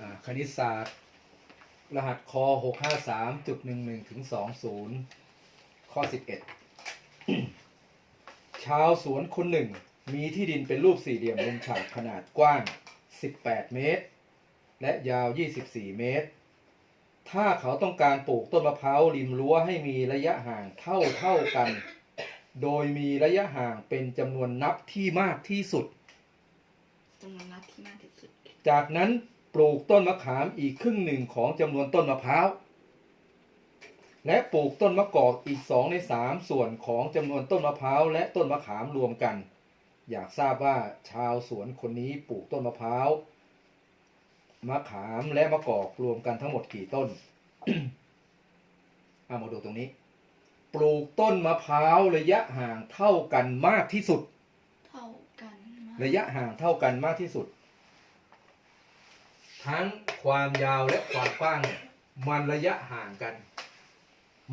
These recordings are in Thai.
อ่าคณิตศาสตร์ รหัสคอหกห้าสามจุดหนึ่งหนึ่งถึงสองศูนย์ข้อสิบเอ็ดชาวสวนคนหนึ่ง มีที่ดินเป็นรูปสี่เหลี่ยมมุมฉากขนาดกว้าง18เมตร และยาว24เมตร ถ้าเขาต้องการปลูกต้นมะพร้าวริมรั้วให้มีระยะห่างเท่าเท่ากัน โดยมีระยะห่างเป็นจำนวนนับที่มากที่สุดจำนวนนัดที่มากที่สุด จากนั้นปลูกต้นมะขามอีกครึ่งหนึ่งของจำนวนต้นมะพร้าว และปลูกต้นมะกอกอีกสองในสามส่วนของจำนวนต้นมะพร้าวและต้นมะขามรวมกัน อยากทราบว่าชาวสวนคนนี้ปลูกต้นมะพร้าวมะขามและมะกอกรวมกันทั้งหมดกี่ต้นเอามาดูตรงนี้ ปลูกต้นมะพร้าวระยะห่างเท่ากันมากที่สุด เท่ากันมากระยะห่างเท่ากันมากที่สุด ทั้งความยาวและความกว้างเนี่ยมันระยะห่างกัน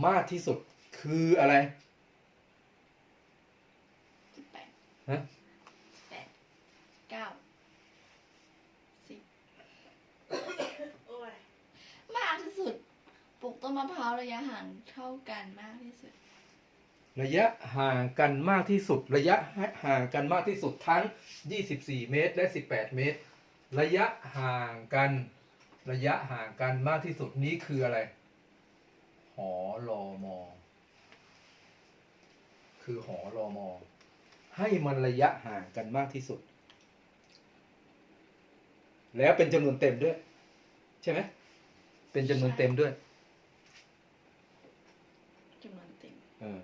มากที่สุดคืออะไรสิบแปดฮะแปดเก้าสิบมากที่สุดปลูกต้นมะพร้าวระยะห่างเท่ากันมากที่สุด ระยะห่างกันมากที่สุด ระยะห่างกันมากที่สุดทั้ง 24 เมตร และ 18 เมตร ระยะห่างกัน ระยะห่างกันมากที่สุดนี้คืออะไร หอรอมอ คือหอรอมอ ให้มันระยะห่างกันมากที่สุด แล้วเป็นจำนวนเต็มด้วย ใช่ไหม เป็นจำนวนเต็มด้วยจำนวนเต็มเออ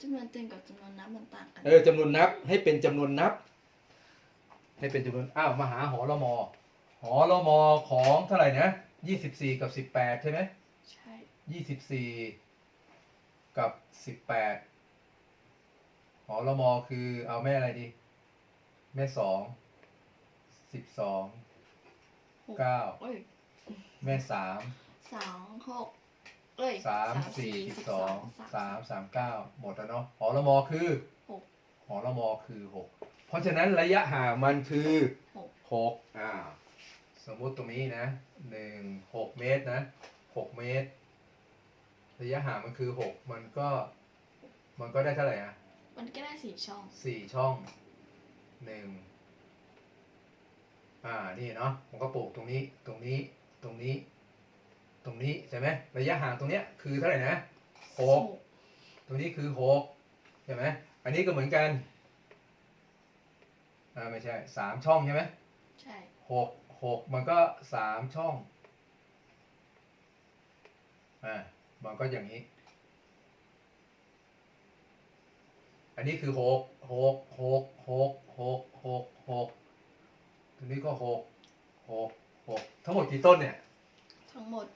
จำนวนเต็มกับจำนวนนับมันต่างกัน เออจำนวนนับให้เป็นจำนวนนับ ให้เป็นจำนวนอ้าวมาหาหอรมอหอรมอของเท่าไหร่นะยี่สิบสี่กับสิบแปดใช่ไหมใช่ยี่สิบสี่กับสิบแปดหอรมอคือเอาแม่อะไรดี แม่สองสิบสองหกเก้าเอ้ยแม่สามสองหกเอ้ยสามสี่สิบสองสามสามเก้าหมดแล้วเนาะหอรมอคือหกหอรมอคือหก เพราะฉะนั้นระยะห่างมันคือหกหกอ่าสมมุติตรงนี้นะหนึ่งหกเมตรนะหกเมตร ระยะห่างมันคือหกมันก็ มันก็ได้เท่าไหร่อะมันก็ได้สี่ช่องสี่ช่องหนึ่งอ่านี่เนาะผมก็ปลูกตรงนี้ตรงนี้ตรงนี้ ตรงนี้ใช่ไหมระยะห่างตรงเนี้ยคือเท่าไหร่นะหกตรงนี้คือหกใช่ไหมอันนี้ก็เหมือนกัน อ่าไม่ใช่สามช่องใช่ไหมใช่ หกหกมันก็สามช่องอ่ามันก็อย่างนี้ อันนี้คือหกหกหกหกหกหกหกตรงนี้ก็หกหกหกทั้งหมดกี่ต้นเนี่ย ทั้งหมด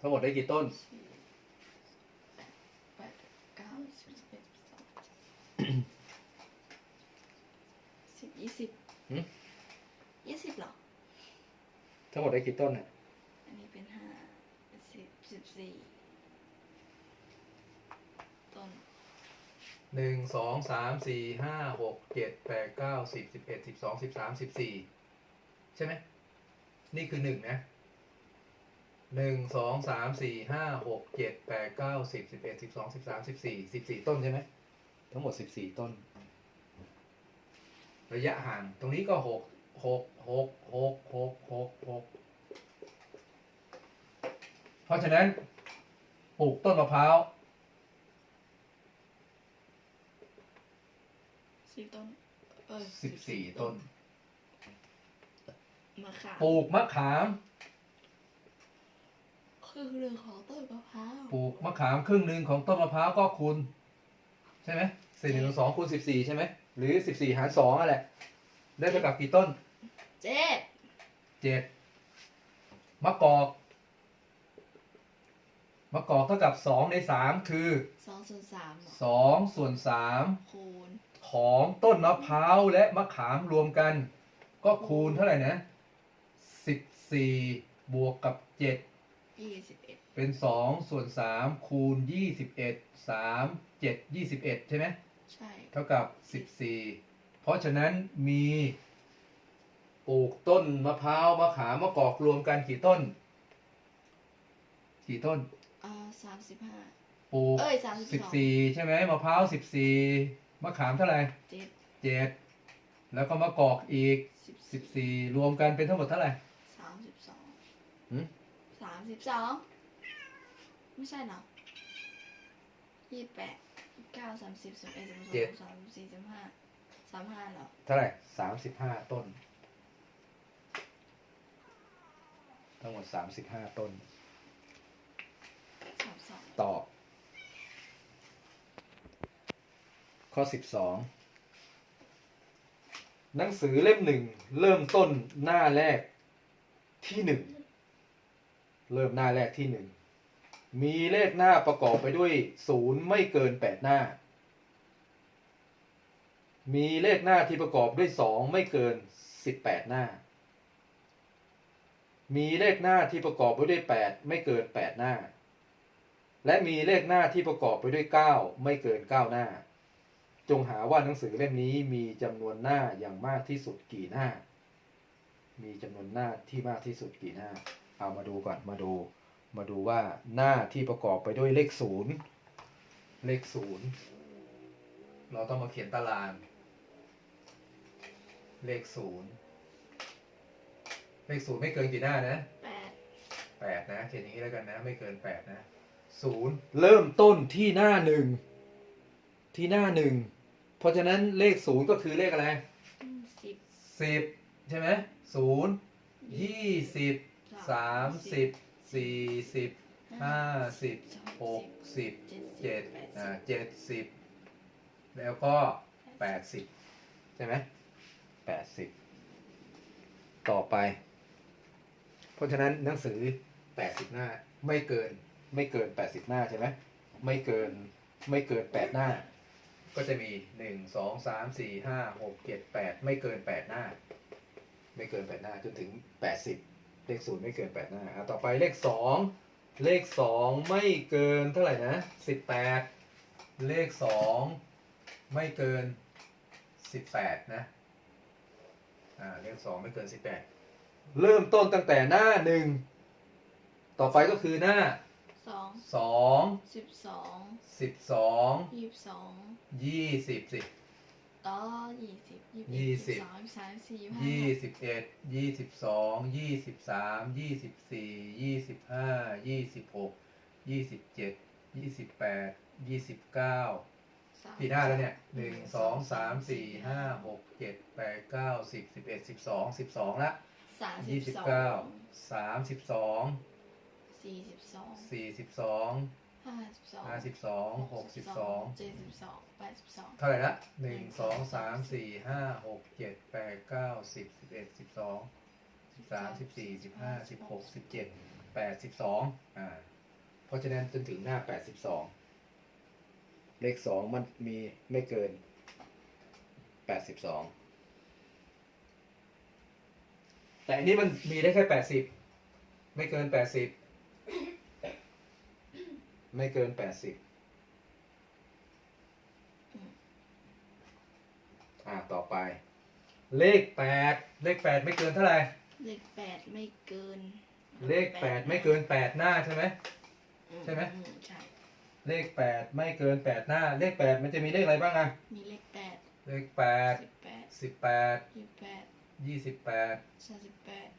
ทั้งหมดได้กี่ต้น สี่แปดเก้าสิบสิบเอ็ดสิบสองสิบยี่สิบ หืม ยี่สิบเหรอ ทั้งหมดได้กี่ต้นเนี่ยอันนี้เป็นห้าสิบสิบสี่ต้นหนึ่งสองสามสี่ห้าหกเจ็ดแปดเก้าสิบสิบเอ็ดสิบสองสิบสามสิบสี่ใช่ไหมนี่คือหนึ่งนะหนึ่งสองสามสี่ห้าหกเจ็ดแปดเก้าสิบสิบเอ็ดสิบสองสิบสามสิบสี่สิบสี่ต้นใช่ไหมทั้งหมดสิบสี่ต้น ระยะห่าง ตรงนี้ก็หกหกหกหกหกหกหกเพราะฉะนั้นปลูกต้นมะพร้าวสี่ต้นเออสิบสี่ต้นมะขามปลูกมะขามคือเรื่องของต้นมะพร้าวปลูกมะขามครึ่งหนึ่งของต้นมะพร้าวก็คูณใช่ไหมสี่หนึ่งสองคูณสิบสี่ใช่ไหม หรือสิบสี่หารสองนั่นแหละ ได้เท่ากับกี่ต้นเจ็ดเจ็ดมะกอกมะกอกเท่ากับสองในสามคือสองส่วนสามเหรอสองส่วนสามคูณของต้นมะพร้าวและมะขามรวมกัน ก็คูณเท่าไหร่นะสิบสี่บวกกับเจ็ดยี่สิบเอ็ดเป็นสองส่วนสามคูณยี่สิบเอ็ดสามเจ็ดยี่สิบเอ็ดใช่ไหม ใช่ เท่ากับสิบสี่เพราะฉะนั้นมีปลูกต้นมะพร้าวมะขามมะกอกรวมกันกี่ต้น กี่ต้นอ่าสามสิบห้า ปลูกเอ้ยสามสิบสิบสองสี่ใช่ไหมมะพร้าวสิบสี่มะขามเท่าไหร่เจ็ดเจ็ดแล้วก็มะกอกอีก สิบสิบสี่รวมกันเป็นทั้งหมดเท่าไหร่สามสิบสองหืมสามสิบสองไม่ใช่เหรอยี่สิบแปดยี่สิบ เก้าสามสิบสามเอ็ดสามสองสามสี่สามห้าสามห้าเหรอเท่าไหร่สามสิบห้าต้น ทั้งหมดสามสิบห้าต้น สามสองตอบ ข้อสิบสองหนังสือเล่มหนึ่ง เริ่มต้นหน้าแรกที่หนึ่ง เริ่มหน้าแรกที่หนึ่ง มีเลขหน้าประกอบไปด้วยศูนย์ไม่เกินแปดหน้า มีเลขหน้าที่ประกอบด้วยสองไม่เกินสิบแปดหน้า มีเลขหน้าที่ประกอบไปด้วยแปดไม่เกินแปดหน้า และมีเลขหน้าที่ประกอบไปด้วย9ไม่เกิน9หน้า จงหาว่าหนังสือเล่มนี้มีจำนวนหน้าอย่างมากที่สุดกี่หน้า มีจำนวนหน้าที่มากที่สุดกี่หน้า เอามาดูก่อนมาดู มาดูว่าหน้าที่ประกอบไปด้วยเลขศูนย์เลขศูนย์เราต้องมาเขียนตาราง เลขศูนย์เลขศูนย์ไม่เกินกี่หน้านะแปดแปดนะเขียนอย่างนี้แล้วกันนะ ไม่เกินแปดนะศูนย์เริ่มต้นที่หน้าหนึ่งที่หน้าหนึ่งเพราะฉะนั้นเลขศูนย์ก็คือเลขอะไรอืมสิบสิบใช่ไหมศูนย์ยี่สิบสามสิบ สี่สิบห้าสิบหกสิบเจ็ดอ่าเจ็ดสิบแล้วก็แปดสิบใช่ไหมแปดสิบต่อไป เพราะฉะนั้นหนังสือแปดสิบหน้า ไม่เกินไม่เกินแปดสิบหน้าใช่ไหมไม่เกินไม่เกินแปดหน้า ก็จะมีหนึ่งสองสามสี่ห้าหกเจ็ดแปดไม่เกินแปดหน้า ไม่เกินแปดหน้าจนถึงแปดสิบ เลขศูนย์ไม่เกินแปดหน้าอะต่อไปเลขสองเลขสองไม่เกินเท่าไหร่นะสิบแปดเลขสองไม่เกินสิบแปดนะอ่าเลขสองไม่เกินสิบแปดเริ่มต้นตั้งแต่หน้าหนึ่งต่อไปก็คือหน้าสองสองสิบสองสิบสองยี่สิบสองยี่สิบสิ ต่อยี่สิบยี่ยี่สิสิบบ สองยี่สิบสามสี่ยี่สิบห้ายี่สิบเอ็ดยี่สิบสองยี่สิบสามยี่สิบสี่ยี่สิบห้ายี่สิบหกยี่สิบเจ็ดยี่สิบแปดยี่สิบเก้าสามกี่หน้าแล้วเนี่ยหนึ่งสองสามสี่ห้าหกเจ็ดแปดเก้าสิบสิบเอ็ดสิบสองสิบสองละสามสิยี่บสิบสองเก้าสามสิบสองสี่สิบสองสี่สิบสอง ห้าสิบสองห้าสิบสองหกสิบสองเจ็ดสิบสองแปดสิบสองเท่าไหร่ละหนึ่งสองสามสี่ห้าหกเจ็ดแปดเก้าสิบสิบเอ็ดสิบสองสิบสามสิบสี่สิบห้าสิบหกสิบเจ็ดแปดสิบสองอ่า เพราะฉะนั้นจนถึงหน้าแปดสิบสองเลขสองมันมีไม่เกินแปดสิบสองแต่อันนี้มันมีได้แค่แปดสิบไม่เกินแปดสิบ ไม่เกินแปดสิบอ่าต่อไป เลขแปดเลขแปดไม่เกินเท่าไหร่ เลขแปดไม่เกินเลขแปดไม่เกินแปดหน้าใช่ไหม อืใช่ไหม อืใช่ เลขแปดไม่เกินแปดหน้า เลขแปดมันจะมีเลขอะไรบ้างอะมีเลขแปดเลขแปดสิบแปดสิบแปดยี่สิบแปดยี่สิบแปดสามสิบแปด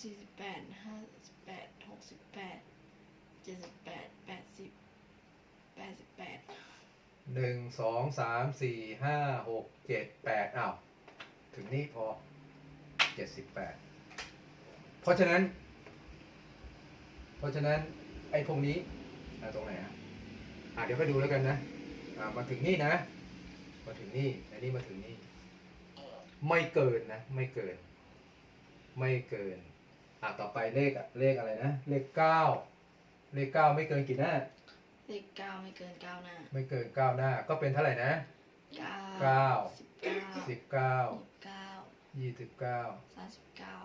สี่สิบแปดห้าสิบแปดหกสิบแปดเจ็ดสิบแปดแปดสิบ แปดสิบแปดหนึ่งสองสามสี่ห้าหกเจ็ดแปดอ้าว ถึงนี่พอเจ็ดสิบแปดเพราะฉะนั้น เพราะฉะนั้น ไอ้พวกนี้ตรงไหนอะอะเดี๋ยวไปดูแล้วกันนะอะมาถึงนี่นะ มาถึงนี่อันนี้มาถึงนี่ ไม่เกินนะ ไม่เกิน ไม่เกินอะต่อไปเลขอะเลขอะไรนะ เลขเก้าเลขเก้าไม่เกินกี่หน้า เลขเก้าไม่เกินเก้าหน้าไม่เกินเก้าหน้า ก็เป็นเท่าไหร่นะเก้าเก้าสิบเก้าสิบเก้ายี่สิบเก้ายี่สิบเก้าสามสิบเก้า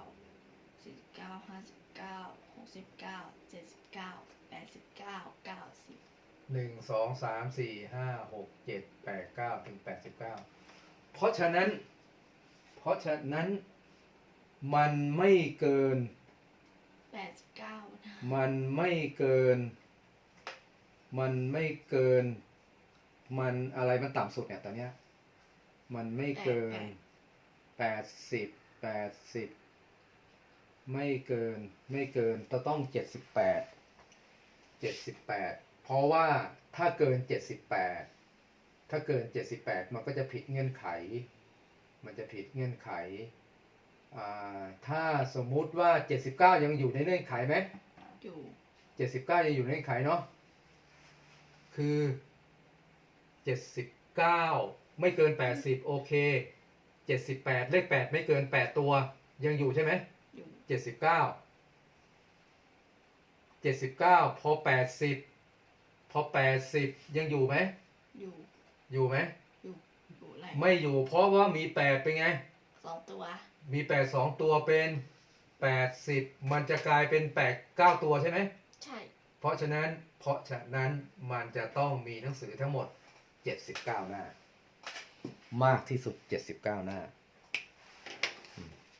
สี่สิบเก้าห้าสิบเก้าหกสิบเก้าเจ็ดสิบเก้าแปดสิบเก้าเก้าสิบหนึ่งสองสามสี่ห้าหกเจ็ดแปดเก้าถึงแปดสิบเก้าเพราะฉะนั้น เพราะฉะนั้นมันไม่เกินแปดสิบเก้านะมันไม่เกิน มันไม่เกิน มันอะไรมันต่ำสุดเนี่ยตอนเนี้ย มันไม่เกินแปดสิบแปดสิบไม่เกินไม่เกินจะต้องเจ็ดสิบแปดเจ็ดสิบแปดเพราะว่าถ้าเกินเจ็ดสิบแปดถ้าเกินเจ็ดสิบแปดมันก็จะผิดเงื่อนไข มันจะผิดเงื่อนไขอ่าถ้าสมมุติว่าเจ็ดสิบเก้ายังอยู่ในเงื่อนไขไหมอยู่เจ็ดสิบเก้ายังอยู่ในเงื่อนไขเนาะ คือเจ็ดสิบเก้าไม่เกินแปดสิบโอเคเจ็ดสิบแปดเลขแปดไม่เกินแปดตัว ยังอยู่ใช่ไหมอยู่เจ็ดสิบเก้าเจ็ดสิบเก้าพอแปดสิบพอแปดสิบยังอยู่ไหมอยู่อยู่ไหมอยู่อยู่อะไรไม่อยู่เพราะว่ามีแปดเป็นไง สองตัวมีแปดสองตัวเป็นแปดสิบมันจะกลายเป็นแปดเก้าตัวใช่ไหมใช่ เพราะฉะนั้น เพราะฉะนั้นมันจะต้องมีหนังสือทั้งหมด 79 หน้า มากที่สุด 79 หน้า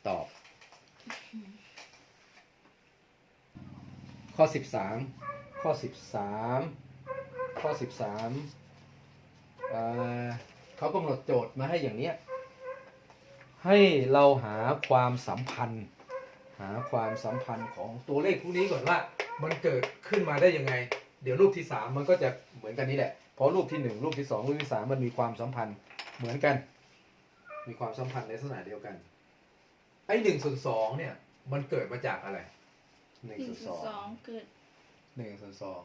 ตอบ ข้อ 13 ข้อ 13 ข้อ 13อ่าเขากำหนดโจทย์มาให้อย่างเนี้ย ให้เราหาความสัมพันธ์ หาความสัมพันธ์ของตัวเลขพวกนี้ก่อนว่ามันเกิดขึ้นมาได้ยังไง เดี๋ยวรูปที่สามมันก็จะเหมือนกันนี่แหละ เพราะรูปที่หนึ่งรูปที่สองรูปที่สามมันมีความสัมพันธ์เหมือนกัน มีความสัมพันธ์ในลักษณะเดียวกัน ไอ้หนึ่งส่วนสองเนี่ย มันเกิดมาจากอะไรหนึ่งหนึ่งส่วนส่สวนองสองเกิดหนึ่งส่วนสอง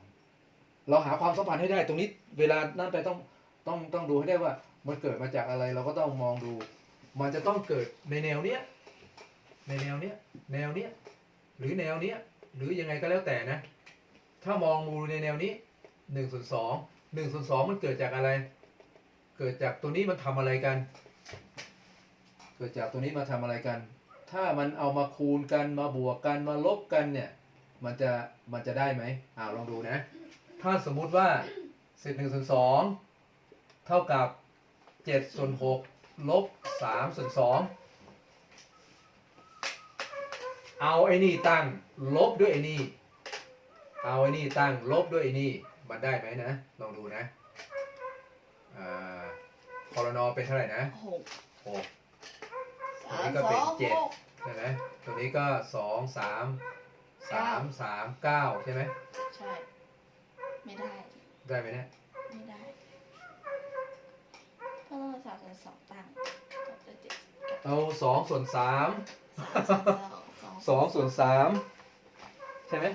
เราหาความสัมพันธ์ให้ได้ตรงนี้ เวลานั่นไปต้องต้องต้องดูให้ได้ว่า มันเกิดมาจากอะไร เราก็ต้องมองดู มันจะต้องเกิดในแนวเนี้ยในแนวเนี้ยแนวเนี้ยหรือแนวเนี้ยหรือยังไงก็แล้วแต่นะ ถ้ามองดูในแนวนี้หนึ่งส่วนสองหนึ่งส่วนสองมันเกิดจากอะไร เกิดจากตัวนี้มันทำอะไรกัน เกิดจากตัวนี้มาทำอะไรกัน ถ้ามันเอามาคูณกันมาบวกกันมาลบกันเนี่ย มันจะมันจะได้ไหมอ่าลองดูนะ ถ้าสมมุติว่าเศษหนึ่งส่วนสองเท่ากับเจ็ดส่วนหกลบสามส่วนสองเอาไอ้นี่ตั้งลบด้วยไอ้นี่ เอาไอ้นี่ตั้งลบด้วยไอ้นี่มันได้ไหมนะ ลองดูนะอ่าพลนเป็นเท่าไหร่นะหกหกสามอันนี้ก็สเป็นองเจ็ดหกใช่ไหมตัวนี้ก็สองสามสามสามเก้าใช่ไหมใช่ ไม่ได้ ได้ไหมเนี่ยไม่ได้เพราะต้องเอาสามส่วนสองตั้งกับเจ็ดกับเอาสองส่วนสามสามส่วนสองสองส่วนสามใช่ไหม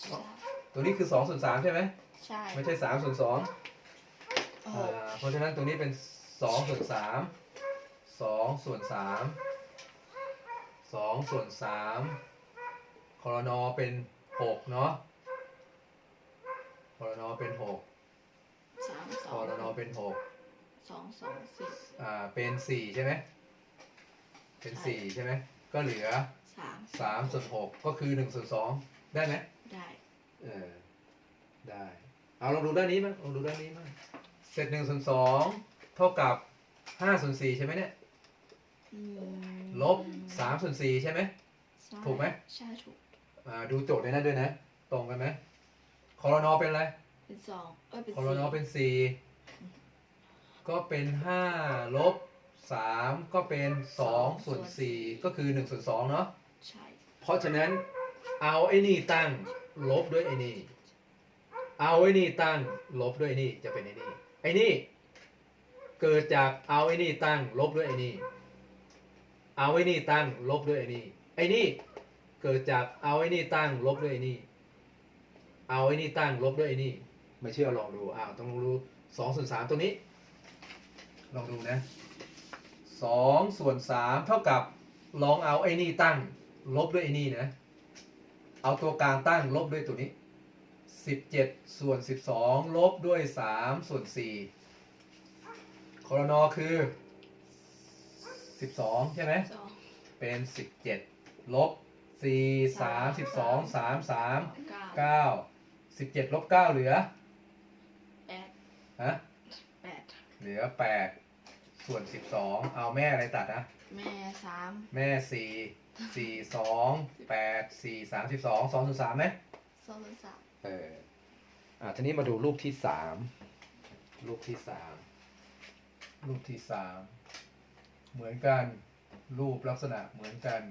ใช่ ตัวนี้คือสองส่วนสามใช่ไหมใช่ไม่ใช่สามส่วนสองหกอ่าเพราะฉะนั้นตัวนี้เป็นสองส่วนสามสองส่วนสามสองส่วนสามคอรนอเป็นหกเนาะคอรนอเป็นหกสามสคอองรนอเป็นหกสองสองสี่อ่าเป็นสี่ใช่ไหม เป็นสี่ใช่ไหม ก็เหลือสามสามส่วนหกก็คือหนึ่งส่วนสองได้ไหมได้ เออได้เอาลองดูด้านนี้มั้งลองดูด้านนี้มั้งเศษหนึ่งส่วนสองเท่ากับห้าส่วนสี่ใช่ไหมเนี่ยอืมลบสามส่วนสี่ใช่ไหมใช่ถูกไหมใช่ถูกอ่าดูโจทย์ในนั้นด้วยนะ ตรงกันไหมคอรนอเป็นอะไรเป็นสองเอ้ยเป็นคอรสี่นอเป็นสี่ก็เป็นห้าลบสามก็เป็นสองส่วนสี่ก็คือหนึ่งส่วนสองเนาะใช่เพราะฉะนั้นเอาไอ้นี่ตั้ง ลบด้วยไอ้นี่ เอาไอ้นี่ตั้ง ลบด้วยไอ้นี่จะเป็นไอ้นี่ไอ้นี่เกิดจากเอาไอ้นี่ตั้ง ลบด้วยไอ้นี่ เอาไอ้นี่ตั้ง ลบด้วยไอ้นี่ ไอ้นี่เกิดจากเอาไอ้นี่ตั้ง ลบด้วยไอ้นี่ เอาไอ้นี่ตั้ง ลบด้วยไอ้นี่ ไม่เชื่อลองดูอ้าวต้องรู้สองส่วนสามตัวนี้ ลองดูนะสองส่วนสามเท่ากับลองเอาไอ้นี่ตั้ง ลบด้วยไอ้นี่นะ เอาตัวกลางตั้งลบด้วยตัวนี้สิบเจ็ดส่วนสิบสองลบด้วยสามส่วนสี่คอรนอคือสิบสองใช่ไหมสองเป็นสิบเจ็ดลบสี่สามสิบสองสามสามเก้าเก้าสิบเจ็ดลบเก้าเหลือแปดฮะแปดเหลือแปดส่วนสิบสองเอาแม่อะไรตัดนะ แม่สามแม่สี่ สี่สองแปดสี่สามสิบสองสองส่วนสามไหมสองส่วนสามเอออะทีนี้มาดูรูปที่สามรูปที่สามรูปที่สามเหมือนกันรูปลักษณะเหมือนกัน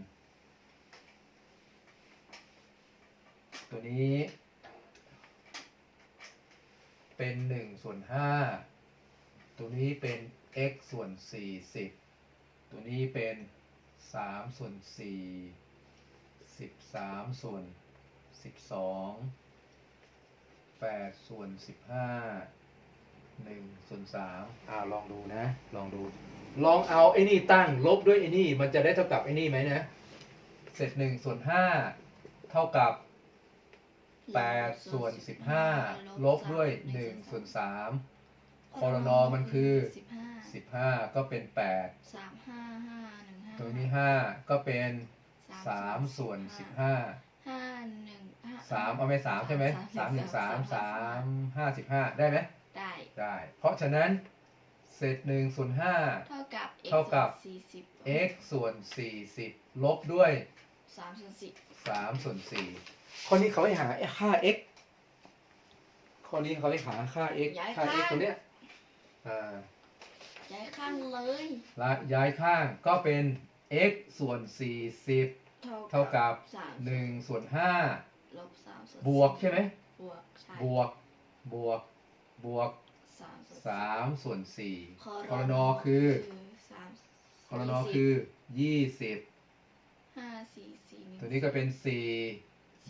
ตัวนี้ เป็นหนึ่งส่วนห้าตัวนี้เป็น x ส่วนสี่สิบตัวนี้เป็น สามส่วนสี่สิบสามส่วนสิบสองแปดส่วนสิบห้าหนึ่งส่วนสามอ่าลองดูนะ ลองดู ลองเอาไอ้นี่ตั้งลบด้วยไอ้นี่ มันจะได้เท่ากับไอ้นี่ไหมนะเศษหนึ่งส่วนห้าเท่ากับแปดส่วนสิบห้าลบด้วยหนึ่งส่วนสามคอรนอมันคือสิบห้าสิบห้าก็เป็นแปดสามห้าห้าหนึ่งห้า ตัวนี้ห้าก็เป็นสามส่วนสิบห้าห้าหนึ่งห้าสามเอาไปสามใช่ไหมสามหนึ่งสามสามห้าสิบห้าได้ไหมได้ได้ เพราะฉะนั้นเศษหนึ่งส่วนห้าเท่ากับ x เท่ากับสี่สิบ x ส่วนสี่สิบลบด้วยสามส่วนสิบสามส่วนสี่ข้อนี้เขาให้หาค่า x ข้อนี้เขาให้หาค่า x ค่า x ตัวเนี้ยอ่าย้ายข้างเลย และย้ายข้างก็เป็น x ส่วนสี่สิบเท่ากับ สามหนึ่งส่วนห้าลบสามส่วนบวกใช่ไหม บวกใช่บวก บวก บวกสามส่วนสามส่วนสี่คอคอรนอคือ สามคอรนอคือยี่สิบห้าสี่สี่หงตัวนี้ก็เป็นสี่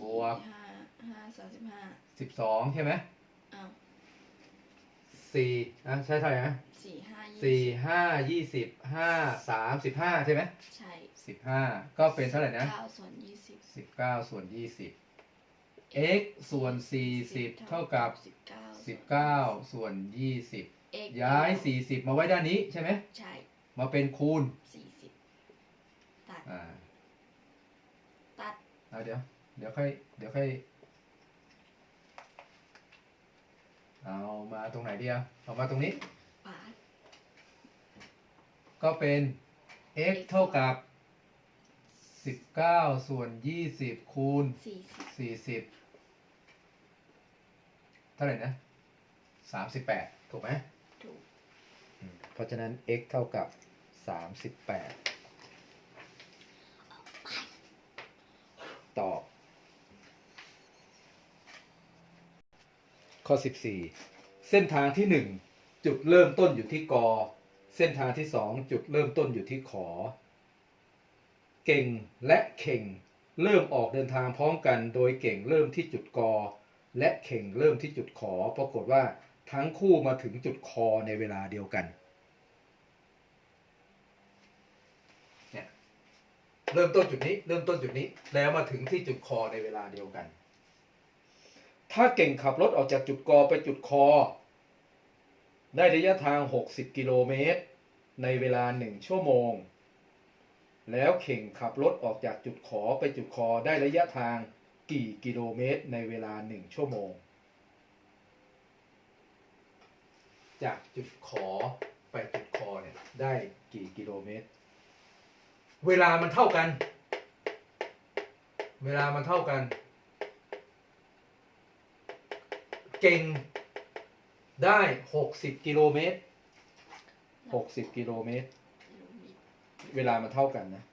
บวกสี่ห้าห้าสามสิบห้าสิบสองใช่ไหมอ้าวสี่อะใช่เท่าไหร่นะสี่ห้ายี่ สี่สิบห้ายี่สิบห้าสามสิบห้าใช่ไหมใช่สิบห้าก็เป็นเท่าไหร่นะเก้าส่วนยี่สิบสิบเก้าส่วนยี่สิบ x ส่วนสี่สิบเท่ากับสิบเก้าสิบเก้าส่วนยี่สิบ x ย้ายสี่สิบมาไว้ด้านนี้ใช่ไหมใช่มาเป็นคูณสี่สิบตัดอ่าตัดเอาเดี๋ยว เดี๋ยวค่อยเดี๋ยวค่อยเอามาตรงไหนดีอะเอามาตรงนี้ปาด ก็เป็น x เท่ากับสิบเก้าส่วนยี่สิบคูณ สี่สิบสี่สิบเท่าไหร่นะสามสิบแปดถูกไหม ถูกอืมเพราะฉะนั้น x เท่ากับสามสิบแปดตอบ ข้อ 14 เส้นทางที่ 1 จุดเริ่มต้นอยู่ที่กอ เส้นทางที่2จุดเริ่มต้นอยู่ที่ขอ เก่งและเข่ง เริ่มออกเดินทางพร้อมกัน โดยเก่งเริ่มที่จุดกอ และเข่งเริ่มที่จุดขอ ปรากฏว่าทั้งคู่มาถึงจุดคอในเวลาเดียวกันเนี่ยเริ่มต้นจุดนี้เริ่มต้นจุดนี้แล้วมาถึงที่จุดคอในเวลาเดียวกัน ถ้าเก่งขับรถออกจากจุดกอไปจุดคอได้ระยะทาง 60 กิโลเมตร ในเวลา1ชั่วโมง แล้วเข่งขับรถออกจากจุดขอไปจุดคอได้ระยะทางกี่กิโลเมตรในเวลา1ชั่วโมง จากจุดขอไปจุดคอเนี่ยได้กี่กิโลเมตร เวลามันเท่ากัน เวลามันเท่ากัน เก่งได้ 60 กิโลเมตร 60กิโลเมตร เวลามันเท่ากันนะ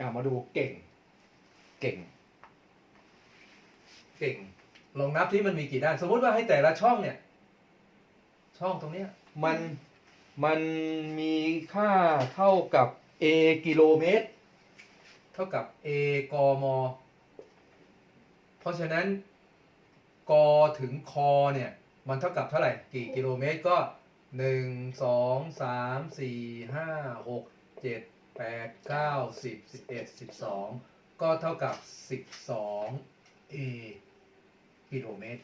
อ่ามาดูเก่ง เก่ง เก่ง ลองนับที่มันมีกี่ด้าน สมมุติว่าให้แต่ละช่องเนี่ย ช่องตรงเนี้ย มัน มันมีค่าเท่ากับ a กิโลเมตร เท่ากับ a กม เพราะฉะนั้น กถึงคอเนี่ย มันเท่ากับเท่าไหร่ กี่กิโลเมตรก็หนึ่งสองสามสี่ห้าหกเจ็ดแปดเก้าสิบสิบเอ็ดสิบสองก็เท่ากับสิบสอง a กิโลเมตร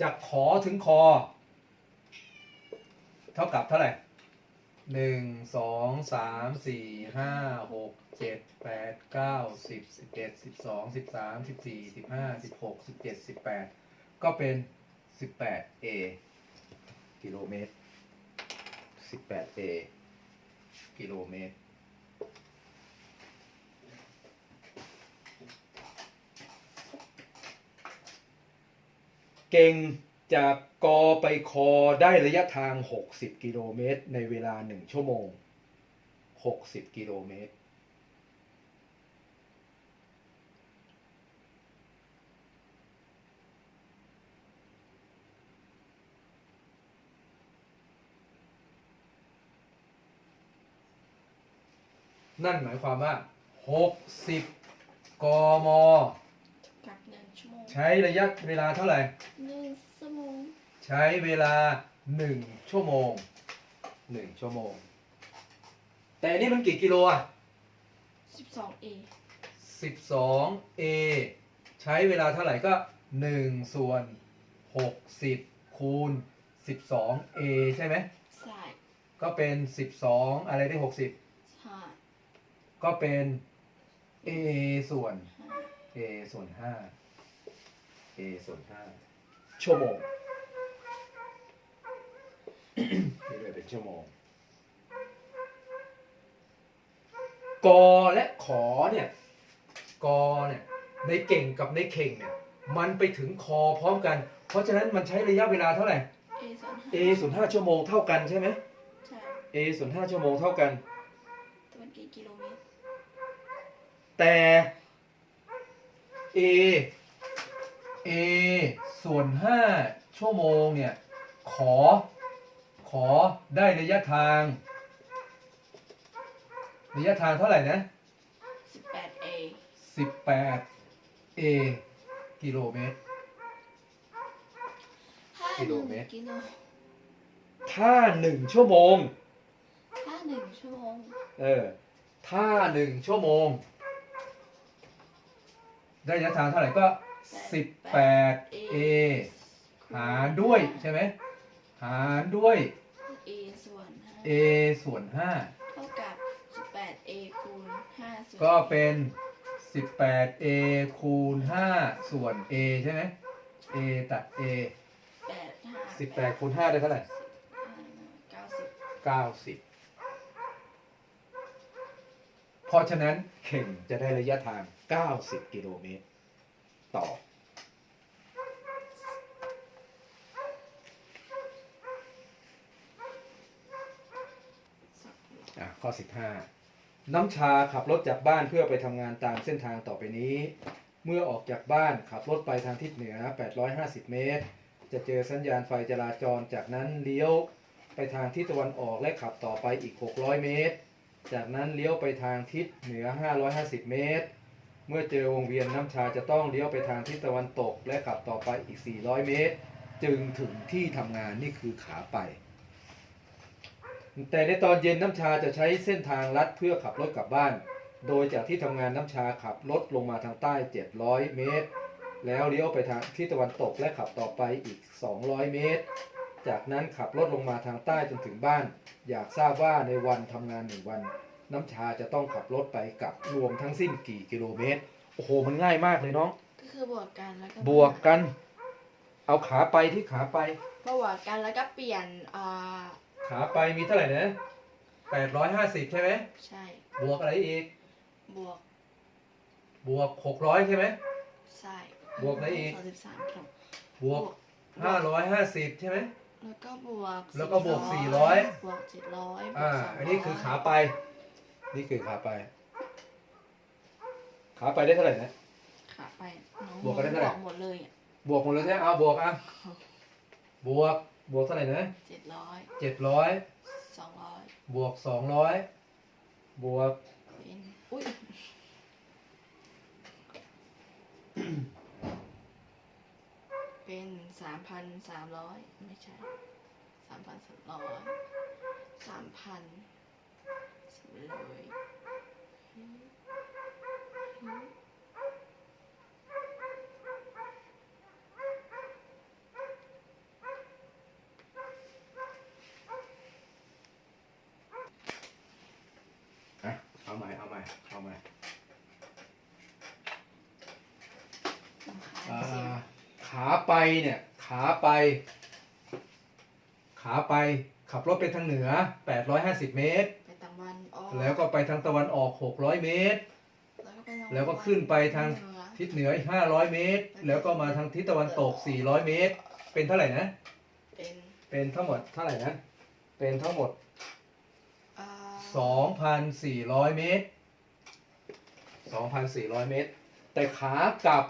จากขอถึงคอ เท่ากับเท่าไหร่หนึ่งสองสามสี่ห้าหกเจ็ดแปดเก้าสิบสิบเอ็ดสิบสองสิบสามสิบสี่สิบห้าสิบหกสิบเจ็ดสิบแปดก็เป็นสิบแปดเอกิโลเมตรสิบแปดเอกิโลเมตร เก่งจากกอไปคอได้ระยะทาง 60 กิโลเมตร ในเวลา 1 ชั่วโมง 60 กิโลเมตร นั่นหมายความว่า 60 กมกับหนึ่ง ชั่วโมงใช้ระยะเวลาเท่าไหร่ หนึ่งชั่วโมงใช้เวลาหนึ่งชั่วโมงหนึ่งชั่วโมง แต่นี่มันกี่กิโลอะสิบสองเอสิบสองเอใช้เวลาเท่าไหร่ก็หนึ่งส่วนหกสิบคูณสิบสองเอใช่ไหม ใช่ก็เป็นสิบสองอะไรได้หกสิบห้าก็เป็นเอส่วนห้า a ส่วนห้า a ส่วนห้าชั่วโมง นี่เลยเป็นชั่วโมง กอและขอเนี่ย กอเนี่ย ในเก่งกับในเข่งเนี่ย มันไปถึงคอพร้อมกัน เพราะฉะนั้นมันใช้ระยะเวลาเท่าไหร่ เอส่วนห้า a ส่วนห้าชั่วโมงเท่ากันใช่ไหม ใช่ a ส่วนห้าชั่วโมงเท่ากัน แต่มันกี่กิโลเมตร แต่ a a ส่วนห้าชั่วโมงเนี่ย ขอ ขอได้ระยะทาง ระยะทางเท่าไหร่นะสิบแปดเอสิบแปด a กิโลเมตร ถ้ากิหโลนึ่งเมตร กิโลถ้าหนึ่งชั่วโมง ถ้าหนึ่งชั่วโมงเออ ถ้าหนึ่งชั่วโมง ได้ระยะทางเท่าไหร่ก็ สิบแปด a หารด้วยใช่ไหมหารด้วยเอส่วนห้า a ส่วนห้าเท่ากับสิบแปดเอคูณห้าส่วนก็เป็น 18a คูณ 5 ส่วน a ใช่ไหม a ตัด a แปดห้า18คูณ5ได้เท่าไหร่เก้าสิบ90 เพราะฉะนั้นเข่งจะได้ระยะทาง 90 กิโลเมตร ต่อ ข้อ 15 น้ำชาขับรถจากบ้านเพื่อไปทำงานตามเส้นทางต่อไปนี้ เมื่อออกจากบ้านขับรถไปทางทิศเหนือ 850 เมตร จะเจอสัญญาณไฟจราจรจากนั้นเลี้ยวไปทางทิศตะวันออกและขับต่อไปอีก 600 เมตร จากนั้นเลี้ยวไปทางทิศเหนือ 550 เมตร เมื่อเจอวงเวียนน้ำชาจะต้องเลี้ยวไปทางทิศตะวันตก และขับต่อไปอีก 400 เมตร จึงถึงที่ทำงานนี่คือขาไป แต่ในตอนเย็นน้ำชาจะใช้เส้นทางลัดเพื่อขับรถกลับบ้าน โดยจากที่ทำงานน้ำชาขับรถลงมาทางใต้ 700 เมตร แล้วเลี้ยวไปทางที่ตะวันตกและขับต่อไปอีก 200 เมตร จากนั้นขับรถลงมาทางใต้จนถึงบ้าน อยากทราบว่าในวันทำงานหนึ่งวัน น้ำชาจะต้องขับรถไปกลับรวมทั้งสิ้นกี่กิโลเมตร โอ้โห มันง่ายมากเลยน้อง ก็คือบวกกันแล้วก็บวกกัน เอาขาไปที่ขาไป บวกกันแล้วก็เปลี่ยนอ่าขาไปมีเท่าไหร่นะ850ใช่ไหม ใช่ บวกอะไรอีก บวกบวก600ใช่ไหม ใช่บวกอะไรอีก สามสิบสามครับบวก550ใช่ไหม แล้วก็บวกแล้วก็บวก400สี่ร้อย บวกเจ็ดร้อยอ่าอันนี้คือขาไป นี่คือขาไป ขาไปได้เท่าไหร่นะ ขาไปน้องบวกกันได้เท่าไหร่บวกหมดเลยอะบวกหมดเลยใช่ไหมเอาบวกอะบวกบวกเท่าไหร่นะเจ็ดร้อยเจ็ดร้อยสองร้อยบวกสองร้อยบวกเป็นอุ้ยเป็นสามพันสามร้อยไม่ใช่สามพันสามร้อยสามพัน เลยเอาใหม่เอาใหม่เอาใหม่ขาไปเนี่ย ขาไป ขาไปขับรถไปทางเหนือ 850 เมตร แล้วก็ไปทางตะวันออก 600 เมตร แล้วก็ไปทางแล้วก็ขึ้นไปทางเหนือทิศเหนืออีก500 เมตร แล้วก็มาทางทิศตะวันตก 400 เมตร เป็นเท่าไหร่นะ เป็นเป็นทั้งหมดเท่าไหร่นะ เป็นทั้งหมด อ่า2,400 เมตร 2,400 เมตร แต่ขากลับ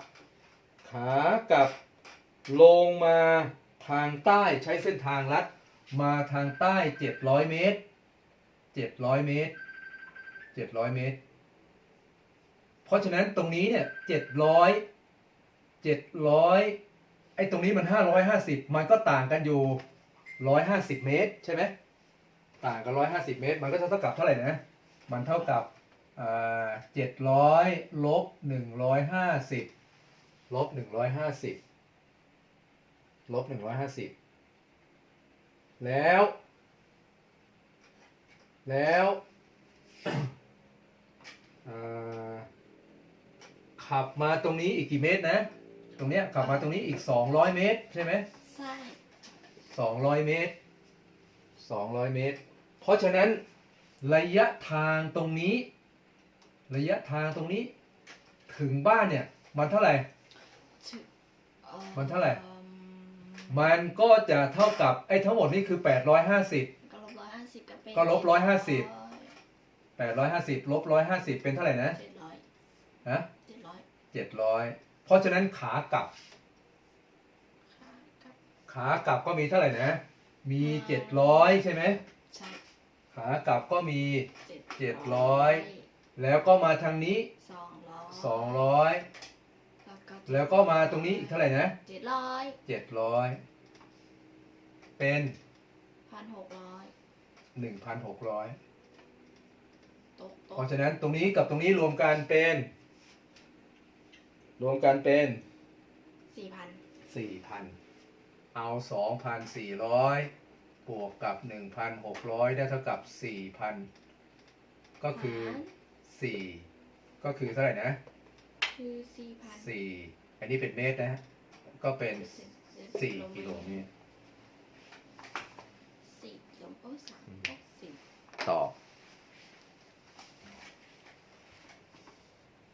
ขากลับลงมาทางใต้ใช้เส้นทางลัด มาทางใต้ 700 เมตร 700เมตร700เมตร เพราะฉะนั้นตรงนี้เนี่ย700 700ไอ้ตรงนี้มัน550มันก็ต่างกันอยู่150เมตรใช่ไหมต่างกัน150เมตร มันก็จะเท่ากับเท่าไหร่นะ มันเท่ากับเจ็ดร้อยลบหนึ่งร้อยห้าสิบลบหนึ่งร้อยห้าสิบลบหนึ่งร้อยห้าสิบแล้ว แล้วอ่าขับมาตรงนี้อีกกี่เมตรนะ ตรงเนี้ยขับมาตรงนี้อีก200เมตรใช่ไหมใช่สองร้อยเมตรสองร้อยเมตร เพราะฉะนั้นระยะทางตรงนี้ ระยะทางตรงนี้ ถึงบ้านเนี่ย มันเท่าไหร่ถึงอ่อมันเท่าไหร่อืมมันก็จะเท่ากับไอ้ทั้งหมดนี่คือ850 ก็ลบร้อยห้าสิบก็เป็นก็ลบ150เจ็ดร้อย850ลบ150เป็นเท่าไหร่นะเจ็ดร้อยฮะเจ็ดร้อย700เพราะฉะนั้นขากลับค่ะกับ ขากลับก็มีเท่าไหร่นะ มี700ใช่ไหมใช่ขากลับก็มีเจ็ด700แล้วก็มาทางนี้สองร้อย200แล้วก็มาตรงนี้อีกเท่าไหร่นะเจ็ดร้อยเจ็ดร้อยเป็นพันหกร้อย หนึ่งพันหกร้อยตกตเพกราะฉะนั้นตรงนี้กับตรงนี้รวมกันเป็น รวมกันเป็นสี่พันสี่พันเอาสองพันสี่ร้อยบวกกับหนึ่งพันหกร้อยได้เท่ากับสี่พันก็คือสี่ก็คือเท่าไหร่นะคือสี่พันสี่อันนี้เป็นเมตรนะก็เป็น สี่กิโลเมตร と。